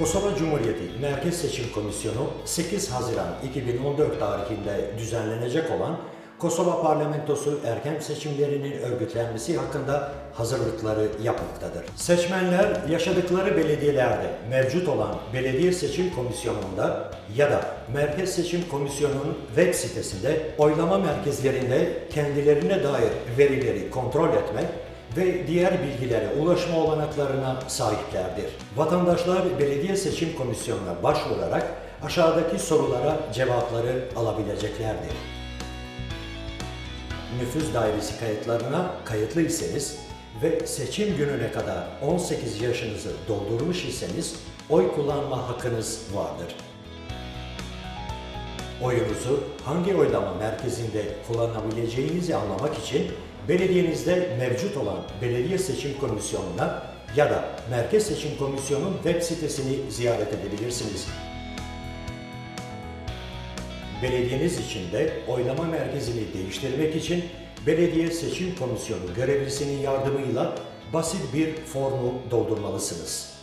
Kosova Cumhuriyeti Merkez Seçim Komisyonu 8 Haziran 2014 tarihinde düzenlenecek olan Kosova Parlamentosu erken seçimlerinin örgütlenmesi hakkında hazırlıkları yapmaktadır. Seçmenler yaşadıkları belediyelerde mevcut olan belediye seçim komisyonunda ya da Merkez Seçim Komisyonu'nun web sitesinde oylama merkezlerinde kendilerine dair verileri kontrol etmek ve diğer bilgilere ulaşma olanaklarına sahiplerdir. Vatandaşlar Belediye Seçim Komisyonu'na başvurarak aşağıdaki sorulara cevapları alabileceklerdir. Nüfus dairesi kayıtlarına kayıtlı iseniz ve seçim gününe kadar 18 yaşınızı doldurmuş iseniz oy kullanma hakkınız vardır. Oyunuzu hangi oylama merkezinde kullanabileceğinizi anlamak için belediyenizde mevcut olan belediye seçim komisyonuna ya da Merkez Seçim Komisyonu'nun web sitesini ziyaret edebilirsiniz. Belediyeniz içinde oylama merkezini değiştirmek için Belediye Seçim Komisyonu görevlisinin yardımıyla basit bir formu doldurmalısınız.